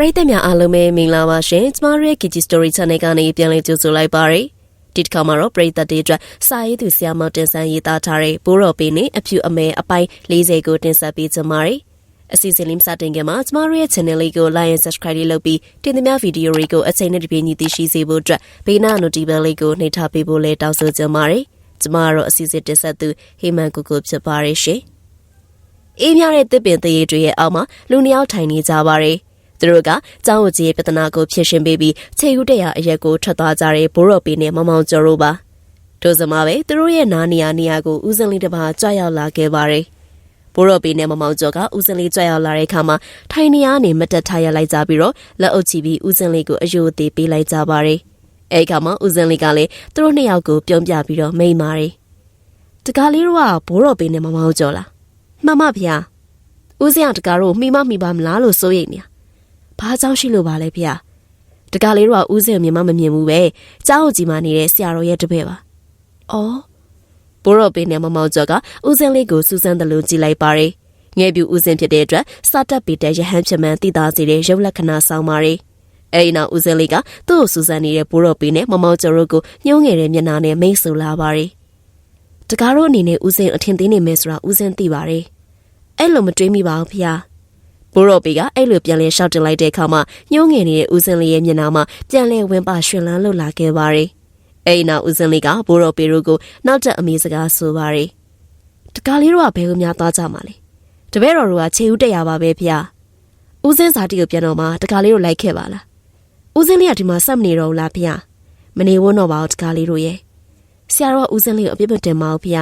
ပရိသတ်များအားလုံးပဲမင်္ဂလာပါရှင်ကျမတို့ရဲ့ Kiki Story Channel ကနေပြန်လည်ကြိုဆိုလိုက်ပါရစေဒီတစ်ခါမှာတော့ပရိသတ်တွေအတွက်စာရေးသူဆရာမတင်ဆန်းရေးသားထားတဲ့ဘိုးတော်ပင်နဲ့အဖြူအမဲအပိုင်း40ကိုတင်ဆက်ပေးကြပါရစေအစီအစဉ်လေးမစတင်ခင်မှာကျမတို့ရဲ့ channel လေးကို like and subscribe လေးလုပ်ပြီးတင်သမျှဗီဒီယိုတွေကိုအချိန်နဲ့တပြေးညီသိရှိစေဖို့အတွက်ဘေးနာ notification လေးကိုနှိပ်ထားပေးဖို့လည်းတောင်းဆိုကြပါရစေကျမတို့အစီအစဉ်တင်ဆက်သူဟေမန်ကိုကိုဖြစ်ပါရရှင်အေးမြတဲ့တစ်ပင်တရေတွေရဲ့အောက်မှာလူနှစ်ယောက်ထိုင်နေကြပါတယ် သူတို့ကကျောင်းဝကြီးရဲ့ပြဿနာကိုဖြေရှင်းပေးပြီးခြေဥတရာအရက်ကိုထွက်သွားကြတဲ့ဘိုးတော်ပင်နဲ့မမောင်ကျော်တို့ပါတို့စမှာပဲသူတို့ရဲ့နားနေရာနေရာကိုဦးစင်လေးတစ်ပါးကြွရောက်လာခဲ့ပါတယ်ဘိုးတော်ပင်နဲ့မမောင်ကျော်ကဦးစင်လေးကြွရောက်လာတဲ့အခါမှာထိုင်နေရာနေမတက်ထားရလိုက်ကြပြီးတော့လက်အုပ်ချပြီးဦးစင်လေးကိုအယိုအသေးပေးလိုက်ကြပါတယ်အဲ့ခါမှာဦးစင်လေးကလည်းသူတို့နှစ်ယောက်ကိုပြုံးပြပြီးတော့မိန်ပါတယ်တကားလေးတို့ကဘိုးတော်ပင်နဲ့မမောင်ကျော်လားမှန်ပါဗျာဦးစင်ကတကားတို့မိမမိပါမလားလို့စိုးရိမ်နေတာ ဘာကြောင့်ရှိလို့ပါလဲဖေ။တကလေးတို့ကဦးစင်မြင်မမမြင်ဘူးပဲ။ကြောက်ကြီးမှနေတဲ့ဆရာတော်ရဲ့တပည့်ပါ။အော်ဘိုးတော်ပင်နဲ့မမောင်ကျော်ကဦးစင်လေးကိုစူးစမ်းတယ်လို့ကြည်လိုက်ပါတယ်။ငယ်ပြူဦးစင်ဖြစ်တဲ့အတွက်စတက်ပေတဲ့ရဟန်းဖြစ်မှန်တည်သားစေတဲ့ရုပ်လက္ခဏာဆောင်ပါတယ်။အဲဒီနောက်ဦးစင်လေးကသူ့ကိုစူးစမ်းနေတဲ့ဘိုးတော်ပင်နဲ့မမောင်ကျော်တို့ကိုညှိုးငယ်တဲ့မျက်နှာနဲ့မိတ်ဆူလာပါတယ်။တကားတို့အနေနဲ့ဦးစင်အထင်သေးနေမယ်ဆိုတာဦးစင်သိပါတယ်။အဲ့လိုမတွေးမိပါဘူးဖေ။ ဘိုးတော်ပေကအဲ့လိုပြန်လဲရှောက်တင်လိုက်တဲ့အခါမှာညှိုးငယ်နေတဲ့ဦးစင်လေးရဲ့မျက်နှာမှာပြန်လဲဝင်ပါရှင်လန်းလှုပ်လာခဲ့ပါတယ်။အဲ့နောက်ဦးစင်လေးကဘိုးတော်ပေတို့ကိုနောက်တက်အမေစကားဆိုပါတယ်။တကားလေးတို့ကဘယ်ကိုများသွားကြမှာလဲ။တပည့်တော်တို့ကခြေဦးတက်ရပါပဲဖေ။ဦးစင်စာတီကိုပြန်တော့မှတကားလေးတို့လိုက်ခဲ့ပါလား။ဦးစင်လေးကဒီမှာဆက်မနေတော့ဘူးလားဖေ။မနေဝန်းတော့ပါဘူးတကားလေးတို့ရဲ့။ဆရာတော်ကဦးစင်လေးကိုအပြစ်မတင်ပါဘူးဖေ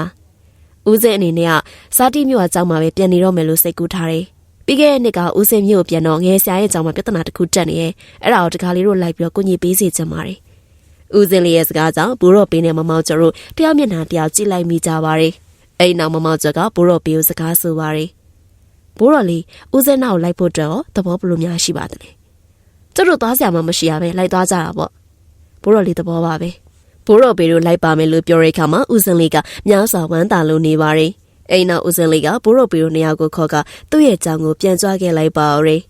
။ဦးစင်အနေနဲ့ကစာတီမျိုးအကြောင်းမှာပဲပြန်နေတော့မယ်လို့စိတ်ကူးထားတယ်။ ပြီးခဲ့တဲ့နှစ်ကဦးစင်မျိုးပြန်တော့ငယ်ဆရာရဲ့ကြောင့်မှပြဿနာတစ်ခုတက်နေရဲ့အဲ့ဒါကိုတခါလေးတို့လိုက်ပြီးတော့ကိုကြီးပေးစီချင်ပါတယ်ဦးစင်လေးရဲ့စကားကြောင့်ဘိုးတော်ပေးနဲ့မမောင်ကျော်တို့တယောက်မျက်နှာတယောက်ကြည့်လိုက်မိကြပါတယ်အဲ့နောက်မမောင်ကျော်ကဘိုးတော်ပေးကိုစကားဆိုပါတယ်ဘိုးတော်လေးဦးစင်နောက်လိုက်ဖို့တော့သဘောဘလို့များရှိပါသလဲကျတို့သွားစရာမှမရှိရပဲလိုက်သွားကြတာပေါ့ဘိုးတော်လေးသဘောပါပဲဘိုးတော်ပေးတို့လိုက်ပါမယ်လို့ပြောတဲ့အခါမှာဦးစင်လေးကမြောက်စွာဝမ်းသာလို့နေပါတယ် အိမ်နောက်ဦးစင်လေးကဘိုးတော်ပီတို့နှစ်ယောက်ကိုခေါ်ကသူ့ရဲ့ကြောင်ကိုပြန်ကြွားခဲ့လိုက်ပါရယ်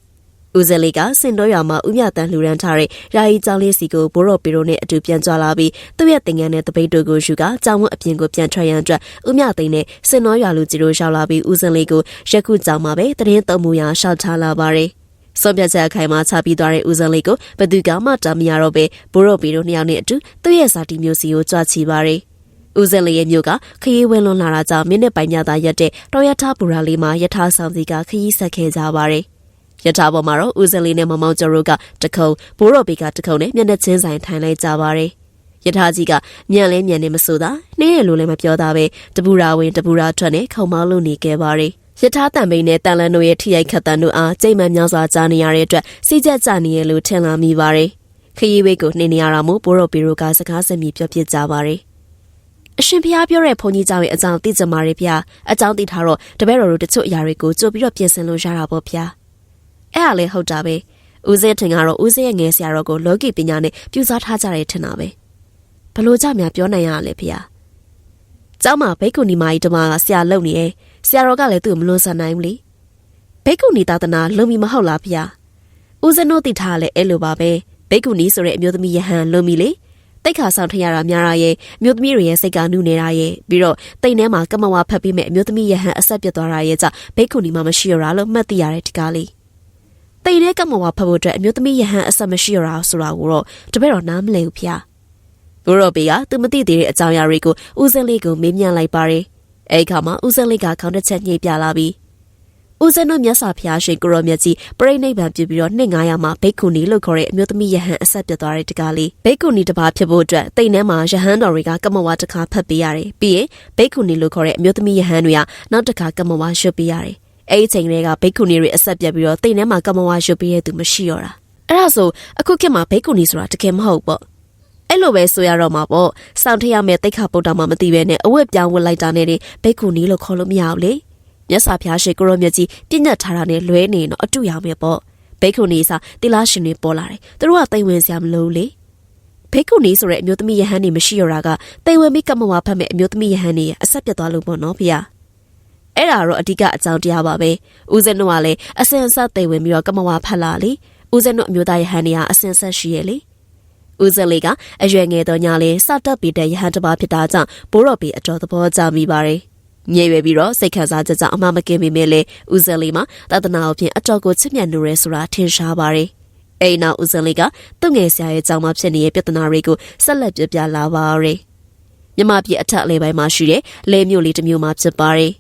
ဦးစင်လေးကစင်တော်ရွာမှာဦးမြတန်လှူဒန်းထားတဲ့ယာယီကြောင်လေးစီကိုဘိုးတော်ပီတို့နဲ့အတူပြန်ကြွားလာပြီးသူ့ရဲ့တင်ငန်းနဲ့တပိတ်တို့ကိုယူကကြောင်ဝတ်အပြင်ကိုပြန်ထွက်ရန်အတွက်ဦးမြသိန်းနဲ့စင်တော်ရွာလူကြီးတို့ရောက်လာပြီးဦးစင်လေးကိုရက်ခုကြောင်မှာပဲတရင်သုံးမှုရာရှောက်ထားလာပါရယ်စောပြချက်အခိုင်မှာချပြီးသွားတဲ့ဦးစံလေးကိုဘသူကမှတာမရတော့ပဲဘိုးတော်ပီတို့နှစ်ယောက်နဲ့အတူသူ့ရဲ့ဇာတိမျိုးစီကိုကြွားချီပါရယ် ဦးစင်လေးရဲ့မြို့ကခရီးဝဲလွန်လာတာကြောင့်မိနစ်ပိုင်းညသာရက်တဲ့တော်ရထားပူရာလေးမှာယထာဆောင်စီကခရီးဆက်ခဲ့ကြပါတယ်။ယထာပေါ်မှာတော့ဦးစင်လေးနဲ့မမောင်ကျော်တို့ကတခုံဘိုးတော်ဘေကတခုံနဲ့မျက်နှာချင်းဆိုင်ထိုင်လိုက်ကြပါတယ်။ယထာကြီးကမြန်လဲမြန်နေမဆိုသာနှင်းရလို့လည်းမပြောတာပဲတပူရာဝင်တပူရာထွက်နဲ့ခုံမောင်းလို့နေခဲ့ပါတယ်။ယထာတန်ပိန်နဲ့တန်လန်တို့ရဲ့ထိရိုက်ခတ်တန်တို့အားကြိတ်မှန်များစွာကြားနေရတဲ့အတွက်စီကြက်ကြနေရလို့ထင်လာမိပါတယ်။ခရီးဝေးကိုနှင်းနေရတာမို့ဘိုးတော်ဘီရိုကစကားစမြည်ပြောပြကြပါတယ်။ အရှင်ဘုရားပြောတဲ့ဘုန်းကြီးကျောင်းရဲ့အကြောင်းသိကြပါရဲ့ဗျာအကြောင်းသိထားတော့တပည့်တော်တို့တချို့အရာတွေကိုကြိုပြီးတော့ပြင်ဆင်လို့ရတာပေါ့ဗျာအဲ့ဒါလည်းဟုတ်တာပဲဦးစင်းထင်ကတော့ဦးစင်းရဲ့ငယ်ဆရာတော်ကိုလောကီပညာနဲ့ပြူစားထားကြတယ်ထင်တာပဲဘလို့ကြများပြောနိုင်ရလဲဗျာကျောင်းမှာဘိက္ခုနီမကြီးတမကဆရာလုံနေတယ်ဆရာတော်ကလည်းသူ့ကိုမလွန်ဆန်နိုင်ဘူးလေဘိက္ခုနီသာသနာလုံမီမဟုတ်လားဗျာဦးစင်းတို့သိထားလဲအဲ့လိုပါပဲဘိက္ခုနီဆိုတဲ့အမျိုးသမီးယဟန်လုံမီလေ။ တိတ်ခါဆောင်ထရတာများတာရဲ့မြို့သမီးတွေရဲ့စိတ်ကနုနေတာရဲ့ပြီးတော့တိတ်ထဲမှာကမဝါဖတ်ပြီးမဲ့အမျိုးသမီးရဟန်အဆက်ပြတ်သွားတာရဲ့ကြောင့်ဘိက္ခုနီမှမရှိရတာလို့မှတ်သိရတယ်ဒီကားလေးတိတ်ထဲကမဝါဖတ်ဖို့အတွက်အမျိုးသမီးရဟန်အဆက်မရှိရတာဆိုတာကိုတော့တပည့်တော်နားမလည်ဘူးဖျားဘိုးတော်ဘေကသူမသိသေးတဲ့အကြောင်းအရာတွေကိုဦးစင်းလေးကိုမေးမြန်းလိုက်ပါတယ်အဲ့ခါမှာဦးစင်းလေးကခေါင်းတစ်ချက်ညှိပြလာပြီး ဦးဇင်းတို့မြတ်စွာဘုရားရှင်ကိုရောမြတ်ကြီးပြိဋိဘံပြုပြီးတော့နှစ်900မှာဘိက္ခုနီလို့ခေါ်တဲ့အမျိုးသမီးယဟန်အဆက်ပြတ်သွားတဲ့တကားလေးဘိက္ခုနီတစ်ပါးဖြစ်ဖို့အတွက်တိတ်ထဲမှာယဟန်တော်တွေကကမ္မဝါတစ်ခါဖတ်ပေးရတယ်ပြီးရင်ဘိက္ခုနီလို့ခေါ်တဲ့အမျိုးသမီးယဟန်တွေကနောက်တစ်ခါကမ္မဝါရွတ်ပေးရတယ်အဲ့ဒီချိန်တွေကဘိက္ခုနီတွေအဆက်ပြတ်ပြီးတော့တိတ်ထဲမှာကမ္မဝါရွတ်ပေးရသူမရှိတော့တာအဲ့ဒါဆိုအခုခေတ်မှာဘိက္ခုနီဆိုတာတကယ်မဟုတ်ပေါ့အဲ့လိုပဲဆိုရတော့မှာပေါ့စောင့်ထရမယ့်တိတ်ခါပုတ်တာမှမသိပဲနဲ့အဝတ်ပြောင်းဝတ်လိုက်တာနဲ့ဘိက္ခုနီလို့ခေါ်လို့မရဘူးလေ မြတ်စွာဘုရားရှိခိုးရောမြတ်ကြီးပြညတ်ထားတာနဲ့လွဲနေတော့အတူရောင်ပဲပေါ့ဘိက္ခုနီစာတိလားရှင်တွေပေါ်လာတယ်သူတို့ကတိမ်ဝင်စရာမလိုလေဘိက္ခုနီဆိုတဲ့အမျိုးသမီးယဟန်နေမရှိရတာကတိမ်ဝင်မိကမဝါဖတ်မဲ့အမျိုးသမီးယဟန်နေအဆက်ပြတ်သွားလို့ပေါ့နော်ဖေ။အဲ့ဒါတော့အဓိကအကြောင်းတရားပါပဲ။ဦးဇင်းတို့ကလည်းအစင်အဆက်တိမ်ဝင်ပြီးတော့ကမဝါဖတ်လာလေဦးဇင်းတို့အမျိုးသားယဟန်နေရအစင်ဆက်ရှိရဲ့လေဦးဇင်းလေးကအရွယ်ငယ်သောညာလေးစတက်ပြီးတဲ့ယဟန်တစ်ပါးဖြစ်တာကြောင့်ဘိုးတော်ပြီးအတော်သဘောကျမိပါတယ် မြေရွယ်ပြီးတော့စိတ်ခံစားချက်ကြောင့်အမှမကင်းမိမဲ့လေဦးဇင်းလေးမှာသာသနာအဖြစ်အတော်ကိုချစ်မြတ်နိုးရဲဆိုတာထင်ရှားပါတယ်အိမ်နောက်ဦးဇင်းလေးကသူ့ငယ်ဆရာရဲ့ကြောင့်မှဖြစ်နေတဲ့ပြဿနာတွေကိုဆက်လက်ပြပြလာပါရယ်မြမပြည်အထက်အလဲပိုင်းမှာရှိတဲ့လဲမြို့လေးတစ်မြို့မှာဖြစ်ပါတယ်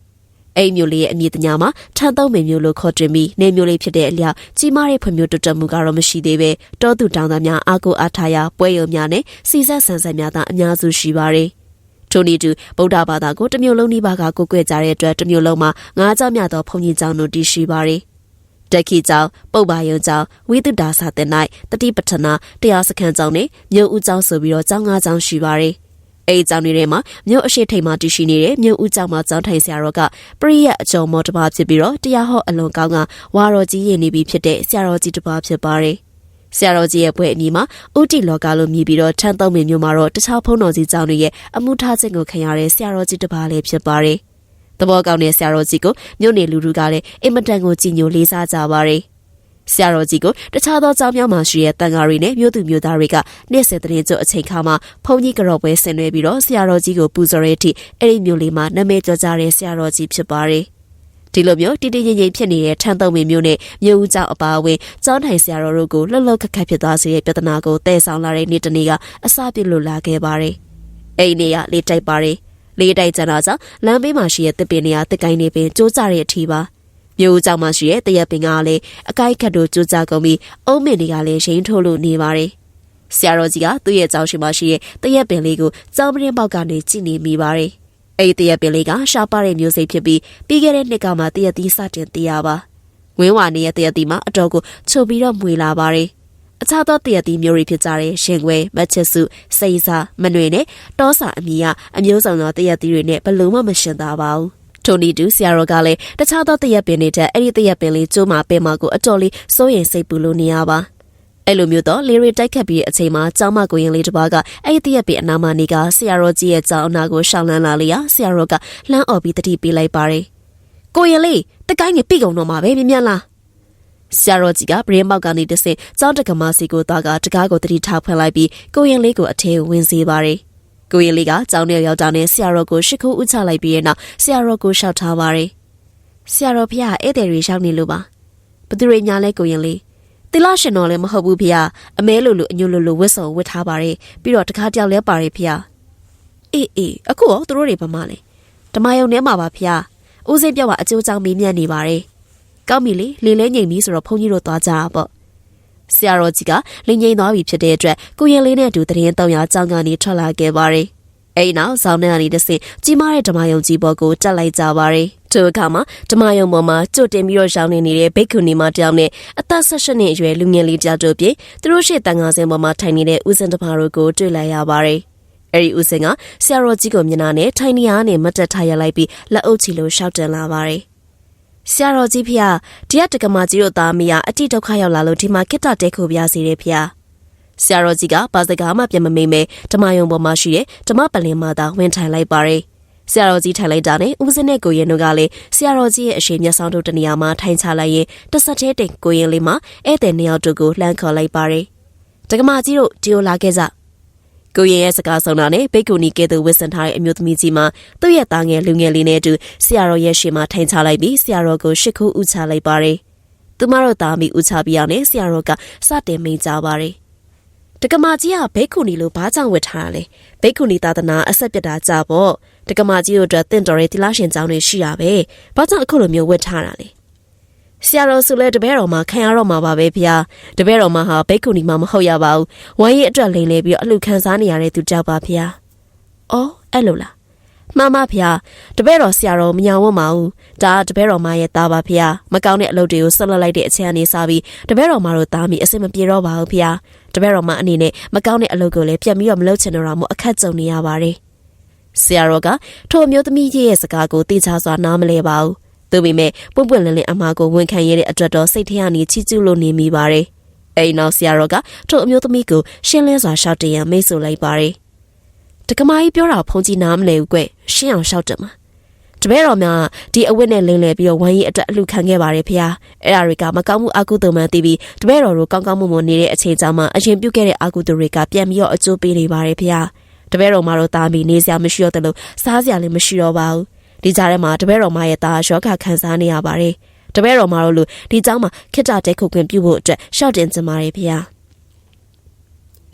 အိမ်မျိုးလေးရဲ့အမည်တညာမှာထန်သုံးမင်မျိုးလို့ခေါ်တင်ပြီးနေမျိုးလေးဖြစ်တဲ့အလျောက်ကြီးမားတဲ့ဖွံ့ဖြိုးတိုးတက်မှုကတော့မရှိသေးပဲတောသူတောင်သားများအာကိုအားထားရာပွဲရုံများနဲ့စီဆက်ဆန်ဆက်များသာအများစုရှိပါတယ်။ ထို့နည်းတူဗုဒ္ဓဘာသာကိုတစ်မျိုးလုံးနှိပါကကိုကွယ်ကြတဲ့အတွက်တစ်မျိုးလုံးမှာငါးကြောင့်မြသောဘုံကြီးကျောင်းတို့တည်ရှိပါတယ်။တက်ခီကျောင်းပုပ်ပါယုံကျောင်းဝိသုဒ္ဓါစာတင်၌တတိပဋ္ဌနာတရားစခန်းကျောင်းနဲ့မြို့ဦးကျောင်းဆိုပြီးတော့ကျောင်းငါးကျောင်းရှိပါတယ်။အဲဒီကျောင်းတွေထဲမှာမြို့အရှိထိန်မှာတည်ရှိနေတဲ့မြို့ဦးကျောင်းမှာကျောင်းထိုင်ဆရာတော်ကပရိယတ်အကျော်မောတစ်ပါးဖြစ်ပြီးတော့တရားဟောအလွန်ကောင်းကဝါတော်ကြီးရည်နေပြီဖြစ်တဲ့ဆရာတော်ကြီးတစ်ပါးဖြစ်ပါတယ်။ ဆရာတော်ကြီးရဲ့ဘွဲ့အမည်မှာဥတီလောကလို့မြည်ပြီးတော့ထန်းသုံးမင်မြို့မှာတော့တခြားဖုံးတော်ကြီးကျောင်းတွေရဲ့အမှုထားခြင်းကိုခံရတဲ့ဆရာတော်ကြီးတစ်ပါးလည်းဖြစ်ပါတယ်။သဘောကောင်းတဲ့ဆရာတော်ကြီးကိုမြို့နေလူလူကလည်းအင်မတန်ကိုကြည်ညိုလေးစားကြပါတယ်။ဆရာတော်ကြီးကိုတခြားသောကျောင်းများမှာရှိတဲ့တန်ဃာတွေနဲ့မြို့သူမြို့သားတွေကနေ့စဉ်တရင်ကျုပ်အချိန်ခါမှာဘုန်းကြီးကရော့ပွဲဆင်နွှဲပြီးတော့ဆရာတော်ကြီးကိုပူဇော်တဲ့အထိအဲ့ဒီမြို့လေးမှာနာမည်ကျော်ကြတဲ့ဆရာတော်ကြီးဖြစ်ပါတယ်။ ဒီလိုမျိုးတည်တည်ငြိမ်ငြိမ်ဖြစ်နေတဲ့ထန်းသုံးမင်းမျိုးနဲ့မြို့ဦးကျောင်းအပါအဝင်ကျောင်းထိုင်ဆရာတော်တို့ကိုလှုပ်လှုပ်ခက်ခက်ဖြစ်သွားစေတဲ့ပြဿနာကိုတည်ဆောင်လာတဲ့နေ့တနေ့ကအစပြုလို့လာခဲ့ပါတယ်။အဲ့ဒီနေ့ကလေးတိုက်ပါတယ်။လေးတိုက်ကြတာကြောင့်လမ်းဘေးမှာရှိတဲ့တစ်ပင်နေရာတစ်ကိုင်းနေပင်ကျိုးကြတဲ့အထီပါ။မြို့ကြောင်မှရှိတဲ့တရက်ပင်ကလည်းအကိုက်ခတ်တို့ကြိုးကြကုန်ပြီးအုံးမင်တွေကလည်းရှိန်ထိုးလို့နေပါတယ်။ဆရာတော်ကြီးကသူ့ရဲ့ကြောင်ရှိမှရှိတဲ့တရက်ပင်လေးကိုကြောင်ပရင်ပေါက်ကနေကြည့်နေမိပါတယ်။ အဲဒီတရက်ပင်လေးကရှားပါတဲ့မျိုးစိတ်ဖြစ်ပြီးပြီးခဲ့တဲ့နှစ်ကမှတရက်သီးစတင်တရပါ။ဝင်းဝါနေရဲ့တရက်သီးမှာအတော်ကိုချုပ်ပြီးတော့မွေလာပါတယ်။အခြားသောတရက်သီးမျိုးတွေဖြစ်ကြတဲ့ရှင်ခွဲမချစ်စုစိတ်စာမနွေနဲ့တောစာအမီကအမျိုးစုံသောတရက်သီးတွေနဲ့ဘလို့မှမရှင်သာပါဘူး။ထိုနီတူဆရာတော်ကလည်းတခြားသောတရက်ပင်တွေတဲ့အဲ့ဒီတရက်ပင်လေးကျိုးမှာပင်မှာကိုအတော်လေးစိုးရင်စိတ်ပူလို့နေရပါ အဲ့လိုမျိုးတော့လေရီတိုက်ခတ်ပြီးအချိန်မှာကျောင်းမကိုရင်လေးတစ်ပါးကအဲ့ဒီတရက်ပင်အနာမနေကဆရာတော်ကြီးရဲ့ကျောင်းအနာကိုရှောင်းလန်းလာလေရဆရာတော်ကလှမ်းអော်ပြီးတတိပေးလိုက်ပါတယ်ကိုရင်လေးတကိုင်းနေပြီကုန်တော့မှာပဲမြင်မြလားဆရာတော်ကြီးကပရင်းပေါက်ကနေတဆင့်ကျောင်းတက္ကမစီကိုသွားကတကားကိုတတိထားဖွင့်လိုက်ပြီးကိုရင်လေးကိုအထဲဝင်စေပါတယ်ကိုရင်လေးကကျောင်းထဲရောက်တာနဲ့ဆရာတော်ကိုရှ िख ိုးဥချလိုက်ပြီးတဲ့နောက်ဆရာတော်ကိုရှောက်ထားပါတယ်။ဆရာတော်ဖះဧည့်သည်တွေရောက်နေလို့ပါ။ဘသူတွေညာလဲကိုရင်လေး တိလရှင်တော်လည်းမဟုတ်ဘူးဖះအမဲလိုလိုအညိုလိုလိုဝတ်စုံဝတ်ထားပါတယ်ပြီးတော့တခါတယောက်လဲပါတယ်ဖះအေးအေးအခုရောသူတို့တွေဘာမှလဲဓမ္မယုံထဲမှာပါဖះဦးစိတ်ပြောက်ကအကျိုးကြောင့်မေးမြန်းနေပါတယ်ကောင်းပြီလေလေလဲငိမ်ပြီဆိုတော့ဘုန်းကြီးတို့သွားကြတာပေါ့ဆရာတော်ကြီးကလင်းငိမ့်သွားပြီဖြစ်တဲ့အတွက်ကိုရင်လေးနဲ့အတူတရင်တောင်ရကြောင်းကနေထွက်လာခဲ့ပါတယ်။အဲဒီနောက်ဇောင်းနဲ့အနီတဆင်ကြီးမားတဲ့ဓမ္မယုံကြီးဘော်ကိုတက်လိုက်ကြပါတယ်။ ထိုအခါမှာဓမ္မယုံပေါ်မှာကြိုတင်ပြီးတော့ရောင်းနေနေတဲ့ဘိက္ခုနီမတယောက်နဲ့အသက်၁၈နှစ်အရွယ်လူငယ်လေးတယောက်တို့ပြင်သူတို့ရှေ့တန်ငါစင်ပေါ်မှာထိုင်နေတဲ့ဦးစင်တပါတို့ကိုတွေ့လိုက်ရပါတယ်။အဲဒီဦးစင်ကဆရာတော်ကြီးကိုမျက်နှာနဲ့ထိုင်နေရနဲ့မတ်တက်ထားရလိုက်ပြီးလက်အုပ်ချီလို့ရှောက်တင်လာပါတယ်။ဆရာတော်ကြီးဖေ။ဒီကတကမာကြီးတို့သားမယားအတိဒုက္ခရောက်လာလို့ဒီမှာကိတ္တတဲခုပြစီတယ်ဖေ။ဆရာတော်ကြီးကဘာစကားမှပြန်မမိမဲဓမ္မယုံပေါ်မှာရှိတဲ့ဓမ္မပလင်မှာသာဝင်ထိုင်လိုက်ပါတယ်။ ဆရာတော်ကြီးထိုင်လိုက်တာနဲ့ဦးစင်းနဲ့ကိုရင်တို့ကလည်းဆရာတော်ကြီးရဲ့အရှိန်မျက်စောင်းတို့တနေရာမှာထိုင်ချလိုက်ရင်တဆက်သေးတဲ့ကိုရင်လေးမှာဧည့်သည်နှစ်ယောက်တို့ကိုလှမ်းခေါ်လိုက်ပါတယ်။တကမာကြီးတို့ဒီလိုလာခဲ့ကြ။ကိုရင်ရဲ့စကားဆုံးတာနဲ့ဘိတ်ကူနီကဲသူဝစ်ဆန်ထားတဲ့အမျိုးသမီးကြီးမှာသူ့ရဲ့သားငယ်လူငယ်လေးနဲ့အတူဆရာတော်ရဲ့ရှေ့မှာထိုင်ချလိုက်ပြီးဆရာတော်ကိုရှစ်ခုဥချလိုက်ပါတယ်။သူမတို့သားမိဥချပြီးအောင်နဲ့ဆရာတော်ကစတင်မိန်ကြပါတယ်။တက္ကမကြီးကဘိတ်ကူနီလိုဘာကြောင့်ဝတ်ထားတာလဲ။ဘိတ်ကူနီသာသနာအဆက်ပြတ်တာကြပေါ့။ တက္ကမကြီးတို့အတွက်တင့်တော်တဲ့တိလာရှင်ကျောင်းတွေရှိရပဲ။ဘာကြောင့်အခုလိုမျိုးဝတ်ထားတာလဲ။ဆရာတော်ဆိုလဲတပည့်တော်မှာခံရတော့မှာပါပဲဗျာတပည့်တော်မှာဟာဘိက္ခုနီမှာမဟုတ်ရပါဘူးဝိုင်းရဲ့အတွက်လိန်လေပြီးတော့အလှခံစားနေရတဲ့သူကြောက်ပါဗျာအော်အဲ့လိုလားမှန်ပါဗျာတပည့်တော်ဆရာတော်မညာဝတ်ပါဘူးဒါတပည့်တော်မရဲ့သားပါဗျာမကောင်းတဲ့အလုပ်တွေကိုဆက်လက်လိုက်တဲ့အချိန်ကနေစပြီးတပည့်တော်မတို့သားမိအစင်မပြေတော့ပါဘူးဗျာတပည့်တော်မအနေနဲ့မကောင်းတဲ့အလုပ်ကိုလည်းပြတ်ပြီးတော့မလုပ်ချင်တော့မှအခက်ကြုံနေရပါတယ် ဆရာတော်ကထိုအမျိုးသမီးကြီးရဲ့စကားကိုသိချစွာနားမလဲပါဘူးသို့ပေမဲ့ပွန့်ပွန့်လင်းလင်းအမှားကိုဝန်ခံရတဲ့အတွက်တော့စိတ်ထဲကနေချီးကျူးလို့နေမိပါတယ်။အဲဒီနောက်ဆရာတော်ကထို့အမျိုးသမီးကိုရှင်းလင်းစွာရှောက်တရံမိတ်ဆိုလိုက်ပါတယ်။တက္ကမကြီးပြောတာဖုန်ကြီးနားမလဲဘူးကွရှင်းအောင်ရှောက်တယ်မှာ။တတပည့်တော်များဒီအဝတ်နဲ့လင်းလဲပြီးတော့ဝမ်းကြီးအတွက်အလှခံခဲ့ပါတယ်ဖေ။အဲ့ဒါတွေကမကောင်းမှုအကုသိုလ်မှန်သိပြီးတပည့်တော်တို့ကောင်းကောင်းမွန်မွန်နေတဲ့အချိန်ကြာမှအရင်ပြုတ်ခဲ့တဲ့အကုသိုလ်တွေကပြန်ပြီးတော့အကျိုးပေးနေပါတယ်ဖေ။ တပည့်တော်မတို့တာမီနေစရာမရှိတော့တယ်လို့စားစရာလည်းမရှိတော့ပါဘူး။ဒီကြားထဲမှာတပည့်တော်မရဲ့သားရောဂါခံစားနေရပါတယ်။တပည့်တော်မတို့လို့ဒီเจ้าမှာခိတ္တတဲခုခွင့်ပြုဖို့အတွက်ရှောက်တင်ကြပါတယ်ဖေ။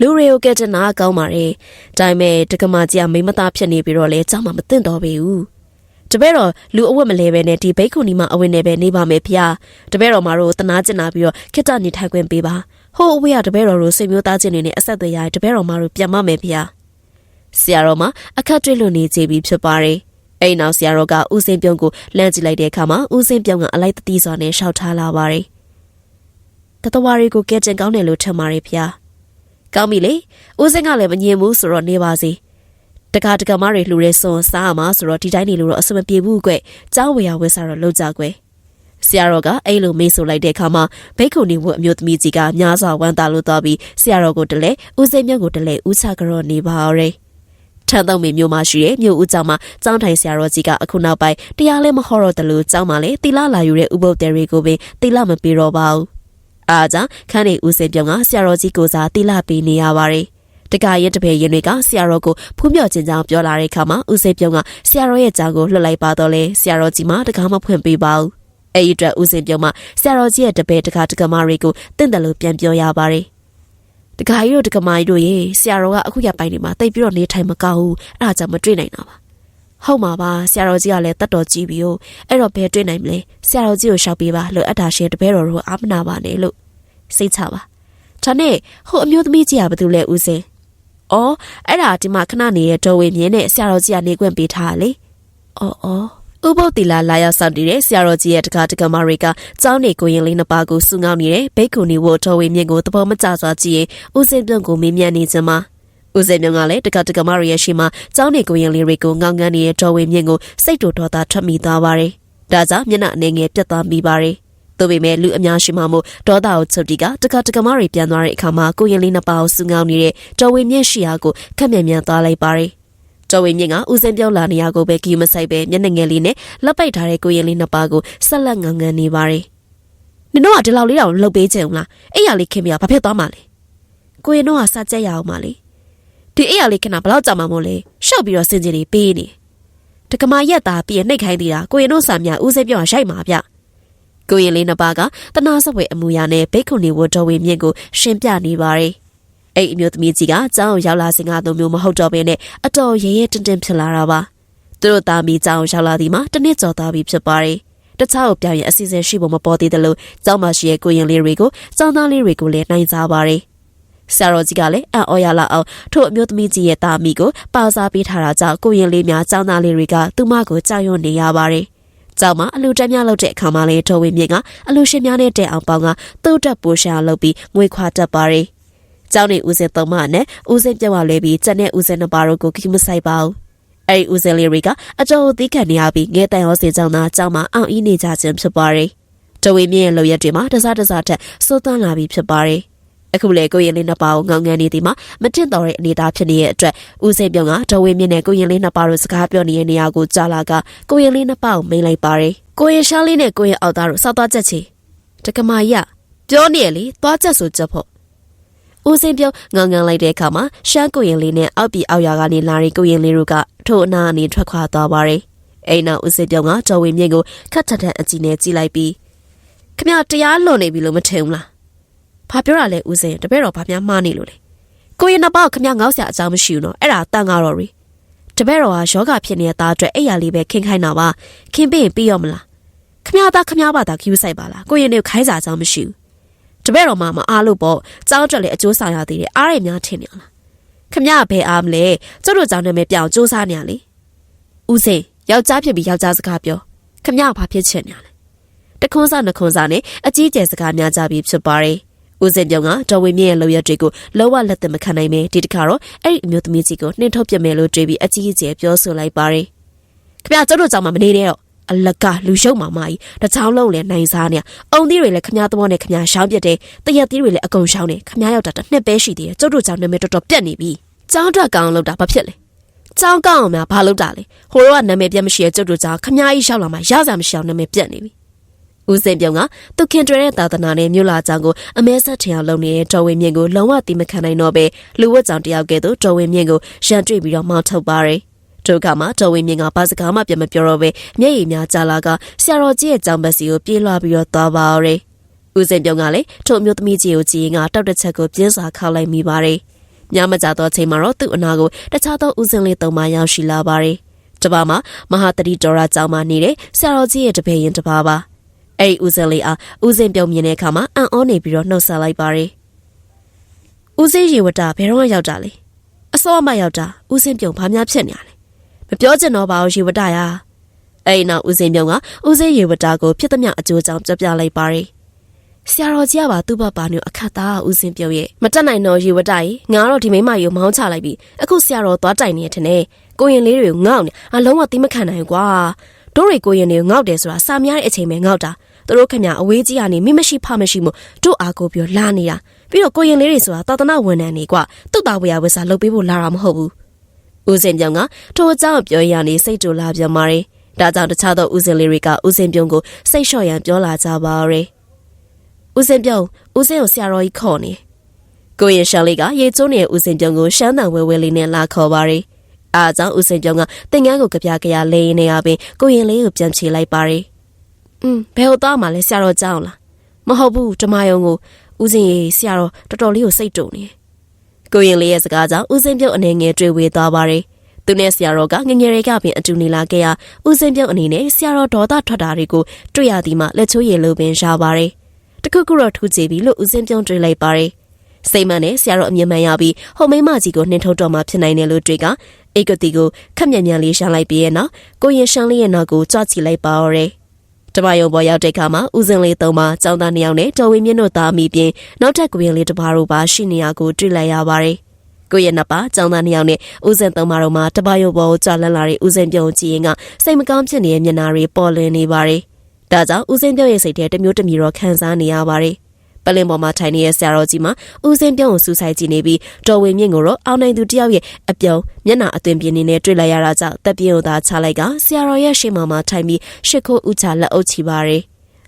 လူတွေကိုကဲတနာကောင်းပါတယ်။ဒါပေမဲ့တက္ကမကြီးကမိမသားဖြစ်နေပြီးတော့လေเจ้าမှမသိတော့ပေဘူး။တပည့်တော်လူအဝတ်မလဲပဲနဲ့ဒီဘိက္ခုနီမအဝတ်နဲ့ပဲနေပါမယ်ဖေ။တပည့်တော်မတို့တနာကျင်နာပြီးတော့ခိတ္တနေထိုင်ခွင့်ပေးပါ။ဟိုအဝေးကတပည့်တော်တို့စိတ်မျိုးသားချင်းတွေနဲ့အဆက်အသွယ်ရတပည့်တော်မတို့ပြန်မမယ်ဖေ။ ဆရာတော်မအခက်တွေ့လို့နေကြပြီဖြစ်ပါတယ်။အဲ့နောက်ဆရာတော်ကဦးစင်းပြုံးကိုလမ်းကြည့်လိုက်တဲ့အခါမှာဦးစင်းပြုံးကအလိုက်တတိစွာနဲ့ရှောက်ထားလာပါတယ်။တတဝါတွေကိုကဲတင်ကောင်းတယ်လို့ထင်ပါတယ်ဖေ။ကောင်းပြီလေဦးစင်းကလည်းမငြင်ဘူးဆိုတော့နေပါစေတကာတကမတွေလှူရဲစွန်စားရမှာဆိုတော့ဒီတိုင်းနေလို့တော့အဆင်မပြေဘူးကွ။ကျောင်းဝေယဝဲစားတော့လောက်ကြကွ။ဆရာတော်ကအဲ့လိုမေးဆိုလိုက်တဲ့အခါမှာဘိက္ခုနီဝတ်အမျိုးသမီးကြီးကများစွာဝမ်းသာလို့သွားပြီးဆရာတော်ကိုတလဲဦးစိမ်းမြတ်ကိုတလဲဦးချကြောနေပါရဲ။ ထန်းတော့မေမျိုးမရှိတဲ့မြို့ဦးကျောင်းမှာကျောင်းထိုင်ဆရာတော်ကြီးကအခုနောက်ပိုင်းတရားလဲမဟောတော့တယ်လို့ကျောင်းမှာလေတီလာလာယူတဲ့ဥပုပ်တယ်တွေကိုပင်တီလာမပြေတော့ပါဘူး။အားကြောင့်ခန်းနေဦးစိမ်းပြောင်းကဆရာတော်ကြီးကိုစားတီလာပေးနေရပါတယ်။တကရဲ့တပည့်ရင်တွေကဆရာတော်ကိုဖူးမြော်ခြင်းကြောင့်ပြောလာတဲ့အခါမှာဦးစိမ်းပြုံးကဆရာတော်ရဲ့ကြောင်းကိုလှုပ်လိုက်ပါတော့လေဆရာတော်ကြီးမှတကားမဖွင့်ပေးပါဘူးအဲ့ဒီအတွက်ဦးစိမ်းပြုံးမှဆရာတော်ကြီးရဲ့တပည့်တကားတကမာတွေကိုတင့်တယ်လို့ပြန်ပြောရပါတယ် တကားကြီးတို့တကမာကြီးတို့ရေဆရာတော်ကအခုရပိုင်းနေမှာတိတ်ပြီးတော့နေထိုင်မကောက်ဘူးအဲ့ဒါကြောင့်မတွေ့နိုင်တာပါဟုတ်မှာပါဆရာတော်ကြီးကလည်းတတ်တော်ကြီးပြီ哦အဲ့တော့ဘယ်တွေ့နိုင်မလဲဆရာတော်ကြီးကိုရှောက်ပေးပါလို့အထာရှင်တပည့်တော်တို့အာမနာပါနဲ့လို့စိတ်ချပါဒါနဲ့ဟိုအမျိုးသမီးကြီးကဘာလို့လဲဦးစင်။အော်အဲ့ဒါဒီမှာခဏနေတဲ့ဒေါ်ဝေမြင်းနဲ့ဆရာတော်ကြီးကနေခွင့်ပေးထားလေ။အော်အော် ဥပုတ်တီလာလာရောက်စောင့်နေတဲ့ဆရာတော်ကြီးရဲ့တကားတကမာတွေကကျောင်းနေကိုရင်လေးနှစ်ပါးကိုစုငောင်းနေတဲ့ဘိက္ခုနီဝတ်ဒေါ်ဝေမြင့်ကိုသဘောမကျစွာကြည့်ရင်ဦးစင်ပြုံးကိုမေးမြန်းနေခြင်းမှာဦးစင်မြင့်ကလည်းတကားတကမာရဲ့ရှိမှကျောင်းနေကိုရင်လေးတွေကိုငောင်းငန်းနေတဲ့ဒေါ်ဝေမြင့်ကိုစိတ်တူတော်သားထွက်မိသွားပါတယ်။ဒါကြောင့်မျက်နှာအနေငယ်ပြတ်သွားမိပါတယ်။သို့ပေမဲ့လူအများရှိမှမို့ဒေါသကိုချုပ်တီကတကတကမတွေပြန်သွားတဲ့အခါမှာကိုရင်လေးနှစ်ပါးကိုစူငောင်းနေတဲ့တော်ဝင်းမြင့်ရှိရာကိုခက်မြန်မြန်သွားလိုက်ပါတယ်။ တော်ဝင်းမြင့်ကဦးစင်းပြောင်းလာနေရကိုပဲဂီမဆိုင်ပဲမျက်နှာငယ်လေးနဲ့လက်ပိတ်ထားတဲ့ကိုရင်လေးနှစ်ပါးကိုဆက်လက်ငငန်းနေပါတယ်။နင်တို့ကဒီလောက်လေးတော့လှုပ်ပေးချင်အောင်လား။အဲ့ရလေးခင်ဗျာဘာဖြစ်သွားမှလဲ။ကိုရင်တို့ကစကြက်ရအောင်ပါလေ။ဒီအဲ့ရလေးခဏဘလောက်ကြာမှမို့လဲ။ရှော့ပြီးတော့စင်ကြီးလေးပေးနေ။တကမာရက်သားပြီးနှိတ်ခိုင်းသေးတာကိုရင်တို့စာမြဦးစင်းပြောင်းရိုက်မှာဗျ။ကိုရင်လေးနှစ်ပါးကတနာစပွဲအမူအရာနဲ့ဘိတ်ခုန်နေဝတော်ဝေမြင့်ကိုရှင်းပြနေပါတယ်။ အဲ့အမျိုးသမီးကြီးကကျောင်းရောက်လာစဉ်ကသုံးမျိုးမဟုတ်တော့ဘဲနဲ့အတော်ရဲရဲတင်းတင်းဖြစ်လာတာပါ။သူတို့သားမီးကျောင်းရောက်လာဒီမှာတနစ်ကျော်သားပြီဖြစ်ပါတယ်။တခြားကိုပြောင်းရင်အစီအစဉ်ရှိဖို့မပေါ်သေးတယ်လို့ကျောင်းမရှိရဲ့ကိုရင်လေးတွေကိုကျောင်းသားလေးတွေကိုလည်းနိုင်စားပါတယ်။ဆရာတော်ကြီးကလည်းအံ့ဩရလာအောင်ထို့အမျိုးသမီးကြီးရဲ့သားမီးကိုပါစားပေးထားတာကြောင့်ကိုရင်လေးများကျောင်းသားလေးတွေကသူမကိုကြောက်ရွံ့နေရပါတယ်။ကျောင်းမှာအလူတက်များလုပ်တဲ့အခါမှာလည်းတော်ဝင်းမြင့်ကအလူရှင်များနဲ့တဲ့အောင်ပေါင်းကသူ့တက်ပိုးရှာလုပ်ပြီးငွေခွာတက်ပါရီ ကျောင်းနေဦးစင်သုံးမနဲ့ဦးစင်ပြောင်းလဲပြီးကျန်တဲ့ဦးစင်နှစ်ပါးတို့ကိုခီးမဆိုင်ပါဘူးအဲ့ဒီဦးစင်လေးတွေကအတော်သီးခံနေရပြီးငဲတန်ရောစင်ကျောင်းသားကျောင်းမှာအောင်အီးနေကြခြင်းဖြစ်ပါရီတော်ဝင်းမြင့်ရဲ့လုပ်ရက်တွေမှာတစားတစားထက်စိုးသွမ်းလာပြီးဖြစ်ပါရီအခုလေကိုရင်လေးနှစ်ပါးကိုငောင်းငန်းနေသည်မှာမတင့်တော်တဲ့အနေအထားဖြစ်နေတဲ့အတွက်ဦးစိန်ပြုံးကဒေါ်ဝင်းမြင့်နဲ့ကိုရင်လေးနှစ်ပါးတို့စကားပြောနေတဲ့နေရာကိုကြားလာကကိုရင်လေးနှစ်ပါးကိုမိန်လိုက်ပါတယ်ကိုရင်ရှားလေးနဲ့ကိုရင်အောက်သားတို့စောက်သွားချက်ချီတကမာရပြောနေရလေသွားချက်ဆိုချက်ဖို့ ဦးစင်ပြုံးငောင်းငန်းလိုက်တဲ့အခါမှာရှမ်းကိုရင်လေးနဲ့အောက်ပြည်အောက်ရွာကနေလာတဲ့ကိုရင်လေးတို့ကထို့အနာအနေထွက်ခွာသွားပါတယ်အိမ်နောက်ဦးစင်ပြုံးကဒေါ်ဝင်းမြင့်ကိုခတ်ထထအကြည့်နဲ့ကြည့်လိုက်ပြီးခမတရားလွန်နေပြီလို့မထင်ဘူးလားဘာပြောတာလဲဦးစင်တပည့်တော်ဘာများမှားနေလို့လဲကိုရင်နှစ်ပေါက်ခမငေါ့ဆရာအကြောင်းမရှိဘူးနော်အဲ့ဒါတန်ကားတော်ရီတပည့်တော်ကယောဂဖြစ်နေတဲ့သားအတွက်အဲ့ရလေးပဲခင်းခိုင်းတာပါခင်းပြီးရင်ပြီးရောမလားခမသားခမဘာသာခ ्यू ဆိုင်ပါလားကိုရင်တွေခိုင်းစာအကြောင်းမရှိဘူး တပည့်တော်မှမအားလို့ပေါ့ကြောင်းအတွက်လည်းအကျိုးဆောင်ရသေးတယ်အားရများထင်နေလားခမဘယ်အားမလဲကျုပ်တို့ကြောင့်နာမည်ပြောင်းစူးစမ်းနေရလေဦးစင်ယောက်ျားဖြစ်ပြီးယောက်ျားစကားပြောခမဘာဖြစ်ချင်နေရလဲတခွန်းစားနှခွန်းစားနဲ့အကြီးကျယ်စကားများကြပြီးဖြစ်ပါတယ်ဦးစင်ပြုံးကတော်ဝင်းမြင့်ရဲ့လောက်ရက်တွေကိုလောဝလက်သက်မခံနိုင်ပဲဒီတခါတော့အဲ့ဒီအမျိုးသမီးကြီးကိုနှင်ထုတ်ပြမယ်လို့တွေးပြီးအကြီးအကျယ်ပြောဆိုလိုက်ပါတယ်။ခင်ဗျာကျတို့ကြောင့်မနေနဲ့တော့ အလကလူရှုံမာမကြီးတချောင်းလုံးလည်းနိုင်စားနေအုံသီးတွေလည်းခမားသဘောနဲ့ခမားရှောင်းပြတယ်တရက်သီးတွေလည်းအကုန်ရှောင်းနေခမားရောက်တာတစ်နှစ်ပဲရှိသေးတယ်ကျတို့ကြောင့်နာမည်တော်တော်ပြက်နေပြီ။ကျောင်းထွက်ကောင်းလောက်တာဘာဖြစ်လဲကြောင်းကောင်းအောင်များဘာလုပ်တာလဲဟိုတော့ကနာမည်ပြတ်မရှိတဲ့ကျုပ်တို့ကြောင့်ခမားကြီးရှောက်လာမှရစားမရှိအောင်နာမည်ပြတ်နေပြီဦးစင်ပြုံကသူခင်တွဲတဲ့သာသနာနဲ့မြို့လာကြောင်ကိုအမဲဆက်ထင်အောင်လုပ်နေတဲ့တော်ဝင်မြင့်ကိုလုံးဝတိမခံနိုင်တော့ပဲလူဝတ်ကြောင်တယောက်ကဲ့သို့တော်ဝင်မြင့်ကိုရန်တွေ့ပြီးတော့မောင်းထုတ်ပါတယ် ဒုက္ခမှာတော်ဝင်မြင့်ကဘာစကားမှပြန်မပြောတော့ပဲမျက်ရည်များကျလာကဆရာတော်ကြီးရဲ့ကြောင်ဘက်စီကိုပြေးလွှားပြီးတော့သွားပါရယ်ဦးစင်ပြုံကလည်းထို့အမျိုးသမီးကြီးကိုကြည့်ရင်ကတောက်တစ်ချက်ကိုပြင်းစွာခောက်လိုက်မိပါတယ်ညမကြသောအချိန်မှာတော့သူ့အနာကိုတခြားသောဦးစင်လေးသုံးပါရောက်ရှိလာပါတယ်တပါမှာမဟာတတိတော်ရာကျောင်းမှာနေတဲ့ဆရာတော်ကြီးရဲ့တပည့်ရင်တပါပါအဲ့ဒီဦးစင်လေးအားဦးစင်ပြုံမြင်တဲ့အခါမှာအံ့ဩနေပြီးတော့နှုတ်ဆက်လိုက်ပါတယ်ဦးစင်ရေဝတာဘယ်တော့ရောက်တာလဲအစောမှရောက်တာဦးစင်ပြုံဘာများဖြစ်နေရလဲ မပြောချင်တော့ပါဘူးရေဝတာရာအဲ့ဒီနောက်ဦးစင်ပြုံကဦးစင်ရေဝတာကိုဖြစ်သမျှအကျိုးကြောင့်ပြပြလိုက်ပါတယ်ဆရာတော်ကြီးကပါသူ့ဘပါမျိုးအခက်သားဦးစင်ပြုံရဲ့မတက်နိုင်တော့ရေဝတာကြီးငါတော့ဒီမိမကြီးကိုမောင်းချလိုက်ပြီအခုဆရာတော်သွားတိုင်နေရတဲ့နဲ့ကိုရင်လေးတွေကိုငေါ့နေအလုံးဝသိမခံနိုင်ဘူးကွာတို့တွေကိုရင်တွေကိုငေါ့တယ်ဆိုတာစာများတဲ့အချိန်ပဲငေါ့တာသူတို့ခင်ဗျအဝေးကြီးကနေမိမရှိဖမရှိမို့တို့အားကိုပြောလာနေတာပြီးတော့ကိုရင်လေးတွေဆိုတာသာသနာဝန်ထမ်းနေကွာသူ့သားဝေယဝဆာလုပ်ပေးဖို့လာတာမဟုတ်ဘူး ဦးစင်ပြုံကထိုအကြောင်းပြောရနေစိတ်တူလာပြန်ပါတယ်ဒါကြောင့်တခြားသောဦးစင်လေးတွေကဦးစင်ပြုံကိုစိတ်လျှော့ရန်ပြောလာကြပါရယ်ဦးစင်ပြုံဦးစင်ကိုဆရာတော်ကြီးခေါ်နေကိုရင်ရှန်လေးကရေကျိုးနေတဲ့ဦးစင်ပြုံကိုရှမ်းတန်ဝဲဝဲလေးနဲ့လာခေါ်ပါရယ်အားကြောင့်ဦးစင်ပြုံကတင်ငန်းကိုကြပြကြရလဲနေရပင်ကိုရင်လေးကိုပြန်ချေလိုက်ပါရယ်อืมဘယ်ဟိုသားမှလဲဆရာတော်ကြောင်းလားမဟုတ်ဘူးဓမ္မယုံကိုဦးစင်ရေဆရာတော်တော်တော်လေးကိုစိတ်တုံနေ ကိုရင်လေးရဲ့စကားကြောင့်ဦးစင်ပြုံအနေငယ်တွေ့ဝေသွားပါရယ်သူနဲ့ဆရာတော်ကငငယ်တွေကပင်အတူနေလာခဲ့ရဦးစင်ပြုံအနေနဲ့ဆရာတော်ဒေါသထွက်တာတွေကိုတွေ့ရသည်မှလက်ချိုးရည်လိုပင်ရပါရယ်တခုခုတော့ထူးကြပြီလို့ဦးစင်ပြုံတွေးလိုက်ပါရယ်စိတ်မနဲ့ဆရာတော်အမြင်မှန်ရပြီးဟိုမိမကြီးကိုနှင်ထုတ်တော့မှဖြစ်နိုင်တယ်လို့တွေးကအိတ်ကတိကိုခက်မြန်မြန်လေးရှာလိုက်ပြီးရဲ့နောက်ကိုရင်ရှမ်းလေးရဲ့နောက်ကိုကြွချီလိုက်ပါရယ် တမယုံပေါ်ရောက်တဲ့အခါမှာဦးစင်လေးသုံးပါចောင်းသားနှစ်ယောက်နဲ့တော်ဝင်းမြင့်တို့သားမိပြင်နောက်ထပ်ကိုရင်လေးတစ်ပါးတို့ပါရှိနေရကိုတွေ့လိုက်ရပါတယ်ကိုရဲ့နှစ်ပါចောင်းသားနှစ်ယောက်နဲ့ဦးစင်သုံးပါတို့မှာတပယုံပေါ်ကိုကြွလန်းလာတဲ့ဦးစင်ပြုံကြည့်ရင်ကစိတ်မကောင်းဖြစ်နေတဲ့မျက်နှာတွေပေါ်လွင်နေပါတယ်ဒါကြောင့်ဦးစင်ပြုံရဲ့စိတ်ထဲတမျိုးတမျိုးတော့ခံစားနေရပါတယ် ပလင်ပေါ်မှာထိုင်နေတဲ့ဆရာတော်ကြီးမှာဦးစင်းပြုံးကိုစူးစိုက်ကြည့်နေပြီးတော်ဝင်မြင့်ကိုတော့အောင်နိုင်သူတယောက်ရဲ့အပြုံးမျက်နှာအသွင်ပြင်းနေနဲ့တွေ့လိုက်ရတာကြောင့်တပ်ပြင်းကိုသာချလိုက်ကဆရာတော်ရဲ့ရှေ့မှာမှထိုင်ပြီးရှစ်ခိုးဥချလက်အုပ်ချပါရယ်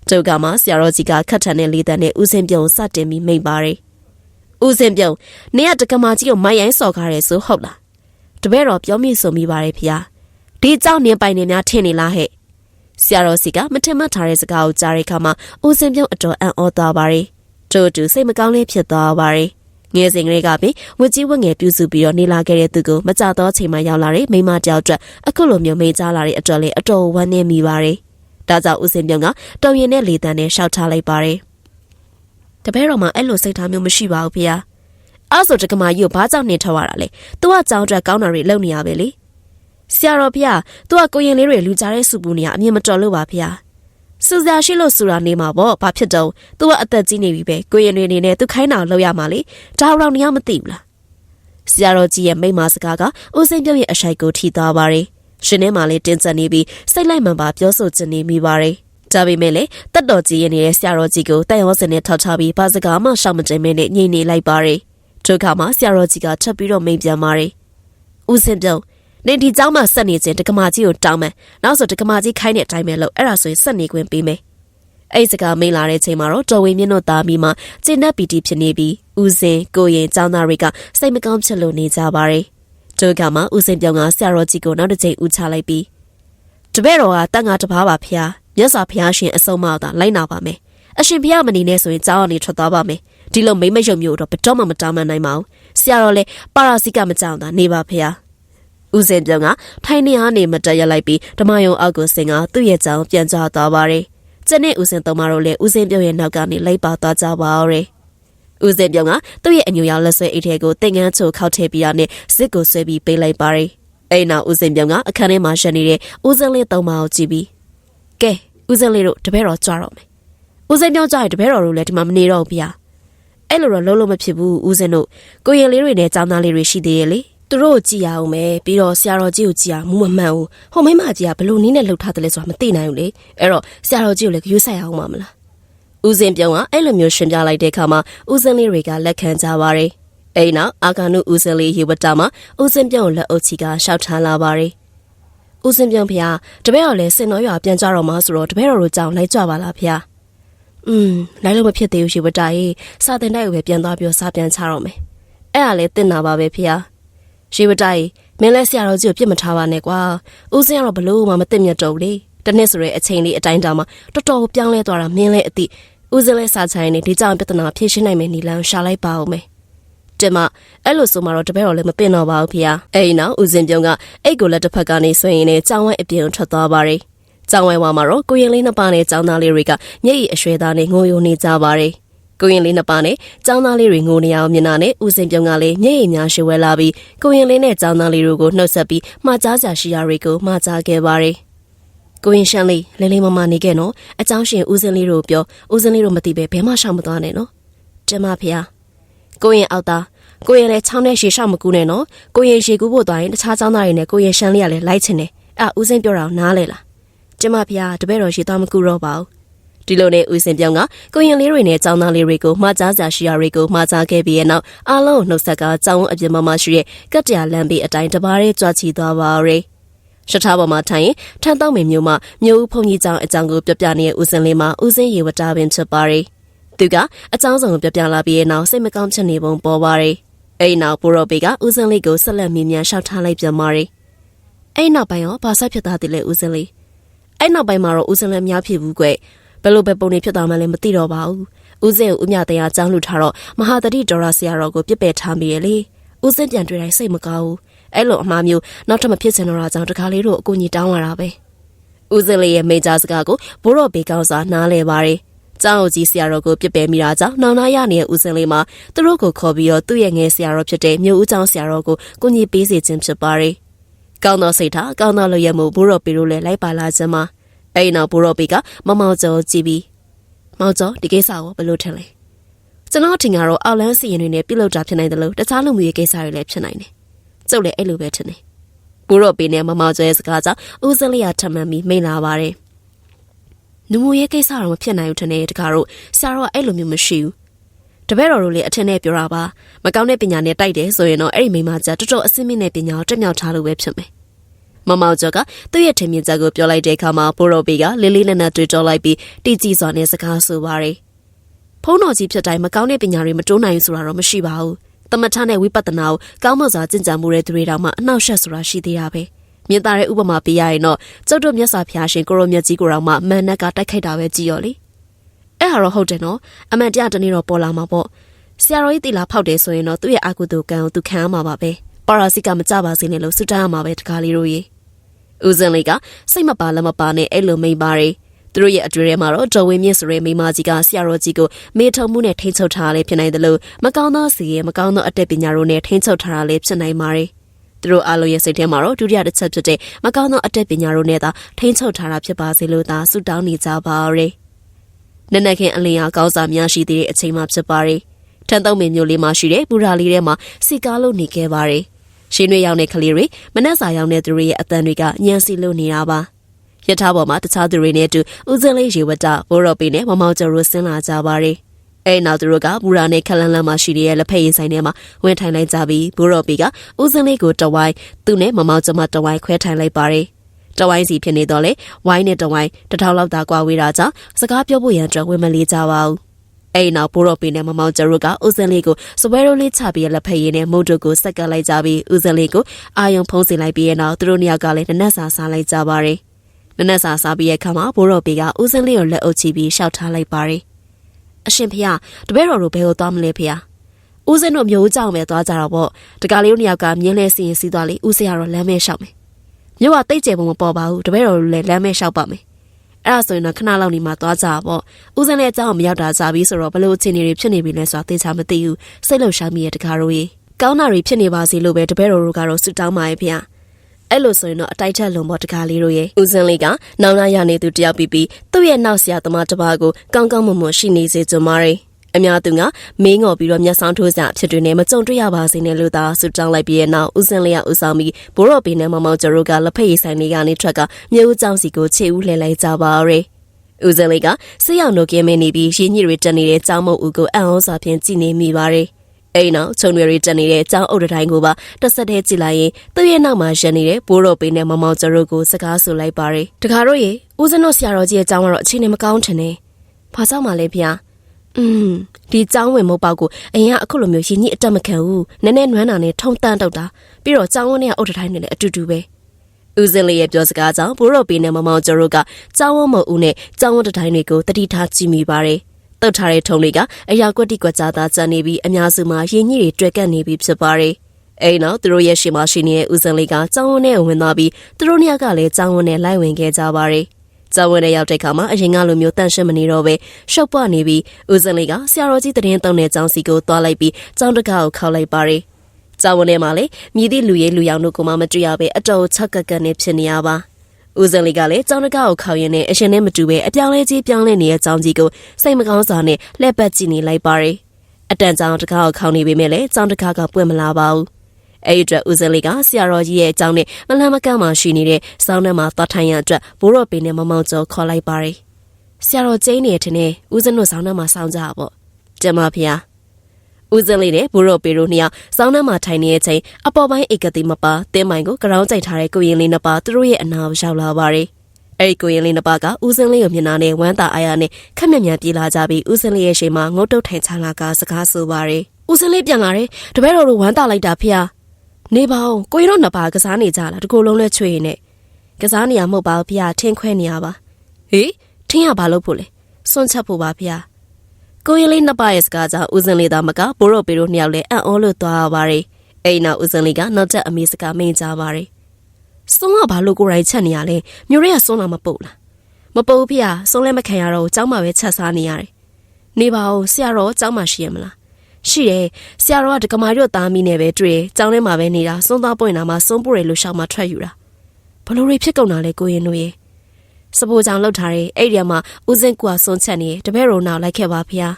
တုတ်ကမှဆရာတော်ကြီးကခတ်ထန်တဲ့လေးတန်းနဲ့ဦးစင်းပြုံးကိုစတင်ပြီးမိန့်ပါရယ်ဦးစင်ပြုံနေရတကမာကြီးကိုမိုင်ရိုင်းစော်ကားရဲဆိုဟုတ်လားတပည့်တော်ပြောမိဆိုမိပါတယ်ဖေ။ဒီကြောင့်နင်းပိုင်နေများထင်နေလားဟဲ့။ဆရာတော်စီကမထင်မှတ်ထားတဲ့စကားကိုကြားတဲ့အခါမှာဦးစင်ပြုံအတော်အံ့ဩသွားပါတယ် တို့တူစိတ်မကောင်းလေးဖြစ်သွားပါရီငယ်စဉ်ကလေးကပင်ဝကြီးဝငယ်ပြုစုပြီးတော့နေလာခဲ့တဲ့သူကိုမကြတော့ချိန်မှရောက်လာတဲ့မိမတယောက်အတွက်အခုလိုမျိုးမိကြားလာတဲ့အတွက်လေအတော်ဝမ်းနည်းမိပါရီဒါကြောင့်ဦးစင်ပြုံကတုံရင်နဲ့လေတန်းနဲ့ရှောက်ထားလိုက်ပါရီတပည့်တော်မှအဲ့လိုစိတ်ထားမျိုးမရှိပါဘူးဖေ။အဲ့ဆိုတက္ကမကြီးကိုဘာကြောင့်နှင်ထောက်ရတာလဲ။ तू ကကြောင်းအတွက်ကောင်းတာတွေလုပ်နေရပဲလေ။ဆရာတော်ဖေ။ तू ကကိုရင်လေးတွေလူကြားတဲ့စုပူနေရအမြင်မတော်လို့ပါဖေ။ စူဇာရှိလို့စူရာနေမှာပေါ့ဘာဖြစ်တော့သူကအသက်ကြီးနေပြီပဲကိုရင်တွေနေနဲ့သူခိုင်းတာလောက်ရမှာလေဒါတော့နေရမသိဘူးလားဆရာတော်ကြီးရဲ့မိမစကားကဦးစိန်ပြုတ်ရဲ့အရှိုက်ကိုထိသွားပါတယ်ရှင်ထဲမှာလည်းတင်းကျပ်နေပြီးစိတ်လိုက်မှန်ပါပြောဆိုချင်နေမိပါတယ်ဒါပေမဲ့လည်းတက်တော်ကြီးရဲ့နေတဲ့ဆရာတော်ကြီးကိုတန်ရောစင်နဲ့ထောက်ချပြီးဘာစကားမှရှောက်မကျင်မဲနဲ့ညှိနေလိုက်ပါတယ်ဒုက္ခမှာဆရာတော်ကြီးကထပ်ပြီးတော့မိန်ပြန်ပါတယ်ဦးစင်ပြုတ် နေဒီเจ้าမှာဆက်နေခြင်းတက္ကမကြီးကိုတောင်းမယ်နောက်ဆိုတက္ကမကြီးခိုင်းတဲ့အတိုင်းပဲလုပ်အဲ့ဒါဆိုရင်ဆက်နေခွင့်ပေးမယ်အဲ့စကားမိလာတဲ့ချိန်မှာတော့တော်ဝင်းမြင့်တို့သားမိမကျင်း납ပီတီဖြစ်နေပြီးဦးစင်ကိုရင်ចောင်းသားတွေကစိတ်မကောင်းဖြစ်လို့နေကြပါတယ်ဒုက္ခမှာဦးစင်ပြောင်းကဆရာတော်ကြီးကိုနောက်တစ်ချိန်ဦးချလိုက်ပြီးတပည့်တော်ကတန်ငါတပားပါဖျားမြတ်စွာဘုရားရှင်အဆုံးမသာလိုက်နာပါမယ်အရှင်ဘုရားမနေနဲ့ဆိုရင်ကြောင်းအောင်နေထွက်သွားပါမယ်ဒီလိုမိမ့်မယုံမျိုးတော့ဘတော်မှမတောင်းမနိုင်ပါဘူးဆရာတော်လည်းပါရာစီကမကြောင်သာနေပါဖျား ဦးစင်ပြောင်းကထိုင်နေအားနေမတက်ရလိုက်ပြီးဓမ္မယုံအောက်ကိုဆင်ကသူ့ရဲ့ကြောင်ပြန်ကြသွားပါတယ်။ကျန်တဲ့ဦးစင်သုံးပါတို့လည်းဦးစင်ပြောင်းရဲ့နောက်ကနေလိုက်ပါသွားကြပါရော။ဦးစင်ပြောင်းကသူ့ရဲ့အညူရောင်လက်ဆွဲအိတ်ထဲကိုတင်ငန်းချိုခောက်ထည့်ပြီးတော့နဲ့စစ်ကိုဆွဲပြီးပေးလိုက်ပါတယ်။အဲ့နောက်ဦးစင်ပြောင်းကအခန်းထဲမှာရှက်နေတဲ့ဦးစင်လေးသုံးပါကိုကြည့်ပြီးကဲဦးစင်လေးတို့တပည့်တော်ကြွတော့မယ်။ဦးစင်ပြောင်းကြရင်တပည့်တော်တို့လည်းဒီမှာမနေတော့ဘူးဗျာ။အဲ့လိုတော့လုံးလုံးမဖြစ်ဘူးဦးစင်တို့ကိုရင်လေးတွေနဲ့ចောင်းသားလေးတွေရှိသေးရဲ့လေ။ သူတို့ကိုကြည်ရအောင်မယ်ပြီးတော့ဆရာတော်ကြီးကိုကြည်ရမူမမှန်ဘူးဟိုမိမကြီးကဘလို့နည်းနဲ့လှုပ်ထားတယ်လဲဆိုတာမသိနိုင်ဘူးလေအဲ့တော့ဆရာတော်ကြီးကိုလည်းယူဆိုင်အောင်ပါမလားဦးစင်ပြုံးကအဲ့လိုမျိုးရှင်းပြလိုက်တဲ့အခါမှာဦးစင်လေးတွေကလက်ခံကြပါတယ်အဲ့နောက်အာကာနုဦးစင်လေးရေဝတ္တမှာဦးစင်ပြုံးလက်အုပ်ချီကရှောက်ထားလာပါတယ်။ဦးစင်ပြုံးဖျားတပည့်တော်လည်းစင်တော်ရွာပြန်ကြတော့မှဆိုတော့တပည့်တော်တို့ကြောင့်လိုက်ကြပါလားဖျား။อืมလိုက်လို့မဖြစ်သေးဘူးရေဝတ္တရေစာတင်တိုက်ကိုပဲပြန်သွားပြီးစာပြန်ချတော့မယ်။အဲ့ဒါလည်းတင်တာပါပဲဖျား။ ရေဝတ္တရေမင်းလည်းဆရာတော်ကြီးကိုပြစ်မထားပါနဲ့ကွာ။ဦးစင်ကတော့ဘလို့မှမသိမြတ်တော့ဘူးလေ။တနေ့ဆိုရဲအချိန်လေးအတိုင်းတာမှာတော်တော်ပြောင်းလဲသွားတာမင်းလည်းအသိဦးစင်လည်းစာချိုင်းနေဒီကြောင့်ပြဿနာဖြေရှင်းနိုင်မယ်နီလန်ရှာလိုက်ပါဦးမယ်။တင်မအဲ့လိုဆိုမှတော့တပည့်တော်လည်းမပင်တော့ပါဘူးဖေ။အဲ့ဒီနောက်ဦးစင်ပြုံးကအိတ်ကိုလက်တစ်ဖက်ကနေဆွရင်နဲ့ကြောင်းဝဲအပြင်ထွက်သွားပါတယ်။ကြောင်းဝဲဝါမှာတော့ကိုရင်လေးနှစ်ပါးနဲ့ကြောင်းသားလေးတွေကမျက်ရည်အရွှဲသားနဲ့ငိုယိုနေကြပါတယ်။ ကိုရင်လေးနှစ်ပါးနဲ့ចောင်းသားလေးတွေငိုနေရအောင်မြင်တာနဲ့ဦးစင်ပြုံကလည်းမျက်ရည်များရှည်ဝဲလာပြီးကိုရင်လေးနဲ့ចောင်းသားလေးတို့ကိုနှုတ်ဆက်ပြီးမှားကြားစရာရှိရာတွေကိုမှားကြားခဲ့ပါတယ်ကိုရင်ရှန်လေးလဲလေးမမနေခဲ့နော်အချောင်းရှင်ဦးစင်လေးတို့ပြောဦးစင်လေးတို့မသိပဲဘယ်မှရှောင်မသွားနဲ့နော်ကျမဖေဟာကိုရင်အောက်သားကိုရင်လည်းချောင်းနဲ့ရေရှောက်မကူးနဲ့နော်ကိုရင်ရေကူးဖို့သွားရင်တခြားចောင်းသားတွေနဲ့ကိုရင်ရှန်လေးကလည်းလိုက်ချင်တယ်အဲ့ဦးစင်ပြောတာကိုနားလဲလားကျမဖေဟာတပည့်တော်ရေသွားမကူတော့ပါဘူး ဒီလိုနဲ့ဦးစင်ပြောင်းကကိုရင်လေးတွေနဲ့ចောင်းသားလေးတွေကိုမှားကြားစာရှိရာတွေကိုမှားကြားခဲ့ပြီးတဲ့နောက်အားလုံးနှုတ်ဆက်ကចောင်းအပြင်မှာမရှိတဲ့ကတ်တရာလမ်းဘေးအတိုင်းတပါးရဲကြွချီသွားပါရယ်ရှထားပေါ်မှာထိုင်ရင်ထန်းတောက်မင်မျိုးမှမျိုးဦးဖုန်ကြီးကျောင်းအကြောင်းကိုပြပြနေတဲ့ဦးစင်လေးမှာဦးစင်ရေဝတာပင်ဖြစ်ပါရယ်သူကအကြောင်းစုံကိုပြပြလာပြီးတဲ့နောက်စိတ်မကောင်းဖြစ်နေပုံပေါ်ပါရယ်အဲ့ဒီနောက်ဘိုရောဘေကဦးစင်လေးကိုဆက်လက်မြင်မြန်ရှောက်ထားလိုက်ပြန်ပါရယ်အဲ့နောက်ပိုင်းရောဘာဆက်ဖြစ်သားတယ်လဲဦးစင်လေးအဲ့နောက်ပိုင်းမှာတော့ဦးစင်လေးများဖြစ်ဘူးကွ ဘယ်လိုပဲပုံနေဖြစ်သွားမှလည်းမသိတော့ပါဘူးဦးစင်ကိုဦးမြတရားကြောင်းလူထားတော့မဟာတတိဒေါ်ရာဆရာတော်ကိုပြစ်ပယ်ထားမိရလေဦးစင်ပြန်တွေ့တိုင်းစိတ်မကောင်းဘူးအဲ့လိုအမှားမျိုးနောက်ထပ်မဖြစ်စင်တော့တာကြောင့်တခါလေးတို့အကူကြီးတောင်းလာတာပဲဦးစင်လေးရဲ့မိသားစကားကိုဘိုးတော်ဘေကောင်းစွာနားလဲပါတယ်ကျောင်းကြီးဆရာတော်ကိုပြစ်ပယ်မိတာကြောင့်နောင်နာရနေတဲ့ဦးစင်လေးမှာသူတို့ကိုခေါ်ပြီးတော့သူ့ရဲ့ငယ်ဆရာတော်ဖြစ်တဲ့မြို့ဦးကျောင်းဆရာတော်ကိုကူညီပေးစေခြင်းဖြစ်ပါတယ်ကောင်းသောစိတ်ထားကောင်းသောလူရမှုဘိုးတော်ပေတို့လည်းလိုက်ပါလာခြင်းမှာ အဲ့နောက်ဘိုးတော်ပေကမမောင်ကျော်ကြည့်ပြီးမောင်ကျော်ဒီကိစ္စကိုဘယ်လိုထင်လဲကျွန်တော်ထင်ကတော့အောက်လန်းစီရင်တွေနဲ့ပြုတ်လောက်တာဖြစ်နိုင်တယ်လို့တခြားလူမျိုးရေးကိစ္စတွေလည်းဖြစ်နိုင်တယ်ကျုပ်လည်းအဲ့လိုပဲထင်တယ်ဘိုးတော်ပေနဲ့မမောင်ကျော်ရဲ့စကားကြောင့်ဦးစလျာထမှန်ပြီးမိန်လာပါတယ်နူမူရဲ့ကိစ္စတော့မဖြစ်နိုင်ဘူးထင်တယ်တကားတော့ဆရာတော်ကအဲ့လိုမျိုးမရှိဘူးတပည့်တော်တို့လည်းအထင်နဲ့ပြောတာပါမကောင်းတဲ့ပညာနဲ့တိုက်တယ်ဆိုရင်တော့အဲ့ဒီမိမကြီးတော်တော်အစင်းမင်းတဲ့ပညာကိုတက်မြောက်ထားလို့ပဲဖြစ်မယ် မမောင်ကျော်ကသူ့ရဲ့ထင်မြင်ချက်ကိုပြောလိုက်တဲ့အခါမှာဘိုးတော်ဘေကလေးလေးနက်နက်တွေ့တော်လိုက်ပြီးတည်ကြည်စွာနဲ့စကားဆိုပါရယ်ဖုံးတော်ကြီးဖြစ်တိုင်းမကောင်းတဲ့ပညာတွေမတိုးနိုင်ဘူးဆိုတာတော့မရှိပါဘူးတမထနဲ့ဝိပဿနာကိုကောင်းမွန်စွာကျင့်ကြံမှုတဲ့သူတွေတောင်မှအနှောက်အယှက်ဆိုတာရှိသေးတာပဲမြင်သာတဲ့ဥပမာပေးရရင်တော့ကျုပ်တို့မြတ်စွာဘုရားရှင်ကိုရောမြတ်ကြီးကိုတောင်မှမန်နက်ကတိုက်ခိုက်တာပဲကြည်ရောလေအဲ့ဟာတော့ဟုတ်တယ်နော်အမှန်တရားတနေ့တော့ပေါ်လာမှာပေါ့ဆရာတော်ကြီးတီလာဖောက်တယ်ဆိုရင်တော့သူ့ရဲ့အာကုသိုလ်ကံကိုသူခံရမှာပါပဲပါရာစီကမကြပါစေနဲ့လို့ဆုတောင်းရမှာပဲတကားလေးတို့ရေ ဦးစင်လေးကစိတ်မပါလက်မပါနဲ့အဲ့လိုမိန်ပါတယ်သူတို့ရဲ့အတွေ့အထဲမှာတော့ဒေါ်ဝင်းမြင့်ဆိုတဲ့မိမကြီးကဆရာတော်ကြီးကိုမေထုံမှုနဲ့ထိန်းချုပ်ထားလေးဖြစ်နိုင်တယ်လို့မကောင်းသောစီရဲ့မကောင်းသောအတက်ပညာတို့နဲ့ထိန်းချုပ်ထားတာလေးဖြစ်နိုင်ပါတယ်သူတို့အားလုံးရဲ့စိတ်ထဲမှာတော့ဒုတိယတစ်ချက်ဖြစ်တဲ့မကောင်းသောအတက်ပညာတို့နဲ့သာထိန်းချုပ်ထားတာဖြစ်ပါစေလို့သာဆုတောင်းနေကြပါရယ်နနက်ခင်းအလင်းအားကောင်းစားများရှိသေးတဲ့အချိန်မှဖြစ်ပါရယ်ထန်တုံးမင်းမျိုးလေးမှာရှိတဲ့ဘူရာလေးထဲမှာစီကားလို့နေခဲ့ပါရယ် ရှင်းရွေရောက်တဲ့ကလေးတွေမနှက်စာရောက်တဲ့သူတွေရဲ့အတန်တွေကညံစီလို့နေတာပါရထားပေါ်မှာတခြားသူတွေနဲ့အတူဦးစင်းလေးရေဝတ္တဘိုးတော်ပေနဲ့မမောင်ကျော်တို့ဆင်းလာကြပါတယ်အဲနောက်သူတို့ကဘူရာနဲ့ခလန်းလန်းမှာရှိတဲ့လက်ဖက်ရည်ဆိုင်ထဲမှာဝင်ထိုင်လိုက်ကြပြီးဘိုးတော်ပေကဦးစင်းလေးကိုတဝိုင်းသူနဲ့မမောင်ကျော်မှတဝိုင်းခွဲထိုင်လိုက်ပါတယ်တဝိုင်းစီဖြစ်နေတော့လေဝိုင်းနဲ့တဝိုင်းတထောင်လောက်သာကွာဝေးတာကြောင့်စကားပြောဖို့ရန်အတွက်ဝင်မလေးကြပါဘူး အဲ့နောက်ဘိုးတော်ပင်နဲ့မမောင်ကျရုကဦးစင်လေးကိုစပွဲရိုးလေးချပြီးလက်ဖက်ရည်နဲ့မုတ်တို့ကိုဆက်ကပ်လိုက်ကြပြီးဦးစင်လေးကိုအာယုံဖုံးစင်လိုက်ပြီးတဲ့နောက်သူတို့နှစ်ယောက်ကလည်းနနက်စာစားလိုက်ကြပါတယ်နနက်စာစားပြီးတဲ့အခါမှာဘိုးတော်ပင်ကဦးစင်လေးကိုလက်အုပ်ချပြီးရှောက်ထားလိုက်ပါတယ်အရှင်ဖေတပည့်တော်တို့ဘယ်ကိုသွားမလဲဖေဦးစင်တို့မျိုးကြောင်ပဲသွားကြတော့ပေါ့တကလေးတို့နှစ်ယောက်ကမြင်းလဲစီရင်စီးသွားလေဦးစင်ကတော့လမ်းမဲလျှောက်မယ်မြို့ကတိတ်ကျယ်ပုံမပေါ်ပါဘူးတပည့်တော်တို့လည်းလမ်းမဲလျှောက်ပါမယ် အဲ့ဒါဆိုရင်တော့ခဏလောက်နေမှသွားကြပေါ့ဦးစင်းလည်းအကြောင်းမရောက်တာကြပြီဆိုတော့ဘလို့အခြေအနေတွေဖြစ်နေပြီလဲဆိုတာသိချာမသိဘူးစိတ်လှုပ်ရှားမိရဲ့တကားတို့ရေကောင်းတာတွေဖြစ်နေပါစေလို့ပဲတပည့်တော်တို့ကတော့ဆုတောင်းပါရဲ့ဖေ။အဲ့လိုဆိုရင်တော့အတိုက်ချက်လုံးပေါ်တကားလေးတို့ရဲ့ဦးစင်းလေးကနောင်နာရနေသူတယောက်ပြီးပြီးသူ့ရဲ့နောက်ဆရာသမားတစ်ပါးကိုကောင်းကောင်းမွန်မွန်ရှိနေစေချင်ပါတယ်။ အများသူကမင်းငေါ်ပြီးတော့မျက်စောင်းထိုးစရာအဖြစ်တွေနဲ့မကြုံတွေ့ရပါစေနဲ့လို့သာဆုတောင်းလိုက်ပြီးတဲ့နောက်ဦးစင်လေးကဦးဆောင်ပြီးဘိုးတော်ပင်နဲ့မမောင်ကျတို့ကလက်ဖက်ရည်ဆိုင်လေးကနေထွက်ကမြို့ဦးကျောင်းစီကိုခြေဦးလှည့်လိုက်ကြပါရယ်ဦးစင်လေးကဆေးရောင်နိုကင်းမင်းနေပြီးရင်းညစ်တွေတက်နေတဲ့ကျောင်းမုတ်ဦးကိုအံ့ဩစွာဖြင့်ကြည်နေမိပါတယ်။အအိမ်နောက်ခြုံတွေတက်နေတဲ့ကျောင်းအုပ်တတိုင်းကိုပါတစ်ဆက်တည်းကြည့်လိုက်ရင်သူ့ရဲ့နောက်မှာရပ်နေတဲ့ဘိုးတော်ပေးနဲ့မမောင်ကျော်တို့ကိုစကားဆိုလိုက်ပါတယ်တခါတော့ရေဦးဇင်းတို့ဆရာတော်ကြီးရဲ့ကျောင်းကတော့အခြေအနေမကောင်းထင်နေဘာကြောင့်မှလဲဗျာ อืมဒီကျောင်းဝင်မုတ်ပေါက်ကိုအရင်ကအခုလိုမျိုးရင်ကြီးအတက်မခံဘူးနည်းနည်းနွမ်းတာနဲ့ထုံတန်းတောက်တာပြီးတော့ကျောင်းဝန်းထဲကအုပ်တတိုင်းနဲ့လည်းအတူတူပဲဦးစင်လေးရဲ့ပြောစကားကြောင့်ဘိုးတော်ပေးနဲ့မမောင်ကျော်တို့ကကျောင်းဝန်းမုတ်ဦးနဲ့ကျောင်းဝန်းတတိုင်းတွေကိုတတိထားကြည့်မိပါတယ်တုတ်ထားတဲ့ထုံလေးကအရာကွက်တိကွက်ကြားသားကျန်နေပြီးအများစုမှာရင်ကြီးတွေတွေ့ကပ်နေပြီဖြစ်ပါတယ်အိမ်နောက်သူတို့ရဲ့ရှင်မရှိနေတဲ့ဦးစင်လေးကကျောင်းဝန်းထဲဝင်သွားပြီးသူတို့နှစ်ယောက်ကလည်းကျောင်းဝန်းထဲလိုက်ဝင်ခဲ့ကြပါတယ် ကျောင်းဝန်းထဲရောက်တဲ့အခါမှာအရင်ကလိုမျိုးတန့်ရှင်းမနေတော့ပဲရှုပ်ပွနေပြီးဦးစင်လေးကဆရာတော်ကြီးတရင်တုံတဲ့ကျောင်းစီကိုသွားလိုက်ပြီးကျောင်းတကားကိုခောက်လိုက်ပါတယ်ကျောင်းဝန်းထဲမှာလည်းမြည်သည့်လူရဲလူရောင်တို့ကမှမတွေ့ရပဲအတော်ချက်ကက်ကက်နဲ့ဖြစ်နေရပါဦးစင်လေးကလည်းကျောင်းတကားကိုခောက်ရင်းနဲ့အရှင်နဲ့မတူပဲအပြောင်းလဲကြီးပြောင်းလဲနေတဲ့ကျောင်းကြီးကိုစိတ်မကောင်းစွာနဲ့လှည့်ပတ်ကြည့်နေလိုက်ပါတယ်အတန်ကျောင်းတကားကိုခောက်နေပေမဲ့လည်းကျောင်းတကားကပွင့်မလာပါဘူး အဲ့ဒီအတွက်ဦးစင်လေးကဆရာတော်ကြီးရဲ့အကြောင်းနဲ့မလန့်မကန့်မှရှိနေတဲ့စောင်းထဲမှာသွားထိုင်ရအတွက်ဘိုးတော်ပင်နဲ့မမောင်ကျော်ခေါ်လိုက်ပါတယ်။ဆရာတော်ကျင်းနေတယ်ထင်တယ်ဦးစင်တို့စောင်းထဲမှာစောင်းကြပါပေါ့။ကျမဖေဟာဦးစင်လေးနဲ့ဘိုးတော်ပေတို့နှစ်ယောက်စောင်းထဲမှာထိုင်နေတဲ့အချိန်အပေါ်ပိုင်းအိတ်ကတိမပါတင်းမိုင်ကိုကြောင်းကြိုက်ထားတဲ့ကိုရင်လေးနှစ်ပါးသူတို့ရဲ့အနာကိုရောက်လာပါတယ်။အဲ့ဒီကိုရင်လေးနှစ်ပါးကဦးစင်လေးကိုမျက်နှာနဲ့ဝမ်းသာအားရနဲ့ခက်မြက်မြက်ပြေးလာကြပြီးဦးစင်လေးရဲ့ရှေ့မှာငုတ်တုတ်ထိုင်ချလာကစကားဆိုပါတယ်။ဦးစင်လေးပြန်လာတယ်။တပည့်တော်တို့ဝမ်းသာလိုက်တာဖေဟာ နေပါဦးကိုရင်တို့နှစ်ပါးကစားနေကြလားတကူလုံးလဲချွေနေကစားနေရမဟုတ်ပါဘူးဖေဟာထင်းခွဲနေရပါဟေးထင်းရဘာလို့ဖို့လဲစွန့်ချက်ဖို့ပါဖေဟာကိုရင်လေးနှစ်ပါးရဲ့စကားကြောင့်ဦးစင်လေးသားမကဘိုးတော်ပေတို့နှစ်ယောက်လည်းအံ့ဩလို့သွားရပါတယ်အိမ်နောက်ဦးစင်လေးကနောက်ကျအမေစကားမင်းကြပါတယ်စွန်းကဘာလို့ကိုရိုင်းချက်နေရလဲမျိုးရဲကစွန်းလာမပုတ်လားမပုတ်ဖေဟာစွန်းလဲမခံရတော့ကျောင်းမှာပဲချက်စားနေရတယ်နေပါဦးဆရာတော်ကျောင်းမှာရှိရမလား ရှိတယ်ဆရာတော်ကဒကမာရွတ်သားမိနဲ့ပဲတွေ့ကျောင်းထဲမှာပဲနေတာစွန်းသားပွင့်တာမှစွန်းပူရလို့ရှောက်မှထွက်ယူတာဘလို့တွေဖြစ်ကုန်တာလဲကိုရင်တို့ရဲ့စပူကြောင်လှုပ်ထားတဲ့အဲ့ဒီမှာဦးစင်းကွာစွန်းချက်နေတပည့်တော်နောက်လိုက်ခဲ့ပါဖေဟာ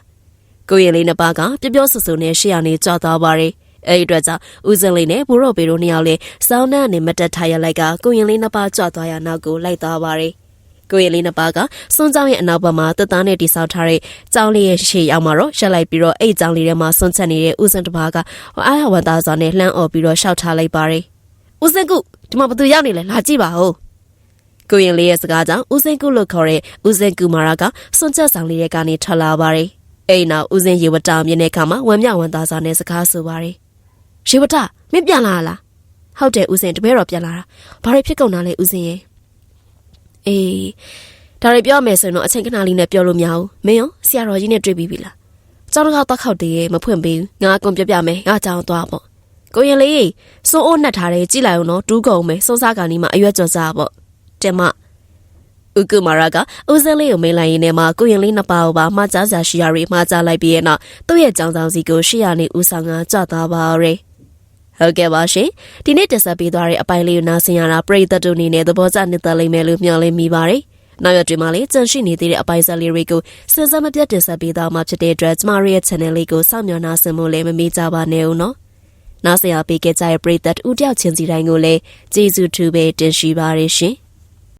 ကိုရင်လေးနှစ်ပါးကပြပြဆူဆူနဲ့ရှေ့ရနေကြွသွားပါတယ်အဲ့ဒီအတွက်ကြောင့်ဦးစင်းလေးနဲ့ဘိုးတော်ပေတို့နှစ်ယောက်လည်းစောင်းနှံ့နဲ့မတက်ထားရလိုက်ကကိုရင်လေးနှစ်ပါးကြွသွားရနောက်ကိုလိုက်သွားပါတယ် ကိုရင်လေးနှစ်ပါးကစွန်းကြောင်ရဲ့အနောက်ဘက်မှာတက်သားနဲ့တိဆောက်ထားတဲ့ကြောင်လေးရဲ့ရှေ့ရောက်မှာတော့ရက်လိုက်ပြီးတော့အဲ့ကြောင်လေးထဲမှာစွန့်ချက်နေတဲ့ဦးစင်တစ်ပါးကအားရဝန်သားစွာနဲ့လှမ်းអော်ပြီးတော့ရှောက်ထားလိုက်ပါတယ်။ဦးစင်ကုဒီမှာဘသူရောက်နေလဲလာကြည့်ပါဦး။ကိုရင်လေးရဲ့စကားကြောင့်ဦးစင်ကုလို့ခေါ်တဲ့ဦးစင်ကူမာရာကစွန့်ချက်ဆောင်လေးရဲ့ကနေထွက်လာပါတယ်။အဲ့နောက်ဦးစင်ရေဝတမြင်တဲ့အခါမှာဝမ်းမြောက်ဝန်သားစွာနဲ့စကားဆိုပါတယ်။ရေဝတမင်းပြန်လာလား။ဟုတ်တယ်ဦးစင်တပည့်တော်ပြန်လာတာ။ဘာတွေဖြစ်ကုန်တာလဲဦးစင်ရဲ့။ အေးဒါတွေပြောမယ်ဆိုရင်တော့အချိန်ခဏလေးနဲ့ပြောလို့မရဘူးမင်းရောဆရာတော်ကြီးနဲ့တွေ့ပြီးပြီလားကျောင်းတကားတောက်ခောက်တည်းရဲ့မဖွင့်ပေးဘူးငါအကုန်ပြပြမယ်ငါကြောင်းသွားပေါ့ကိုရင်လေးစိုးအိုးနှက်ထားတယ်ကြည့်လိုက်အောင်နော်တူးကုန်မယ်စိုးစားကန်ဒီမှာအရွက်ကြော်စားပေါ့တင်မဥကုမာရာကဦးစင်းလေးကိုမေးလိုက်ရင်းနဲ့မှကိုရင်လေးနှစ်ပါးကိုပါမှားကြကြရှိရရီမှားကြလိုက်ပြီးရဲ့နောက်သူ့ရဲ့ကြောင်ဆောင်စီကိုရှေ့ရနေဦးဆောင်ကကြွသွားပါရယ် ဟုတ်ကဲ့ပါရှင်ဒီနေ့တက်ဆက်ပေးသွားတဲ့အပိုင်းလေးကိုနားဆင်ရတာပရိသတ်တို့အနေနဲ့သဘောကျနှစ်သက်လိမ့်မယ်လို့မျှော်လင့်မိပါတယ်နောက်ရတွင်မှလည်းကြန့်ရှိနေသေးတဲ့အပိုင်းဆက်လေးတွေကိုစဉ်ဆက်မပြတ်တင်ဆက်ပေးသွားမှာဖြစ်တဲ့အတွက်ကျမတို့ရဲ့ channel လေးကိုစောင့်မျှော်နားဆင်ဖို့လည်းမမေ့ကြပါနဲ့ဦးနော်နားဆင်ရပေးခဲ့ကြတဲ့ပရိသတ်ဦးတယောက်ချင်းစီတိုင်းကိုလည်းကျေးဇူးထူးပဲတင်ရှိပါရရှင်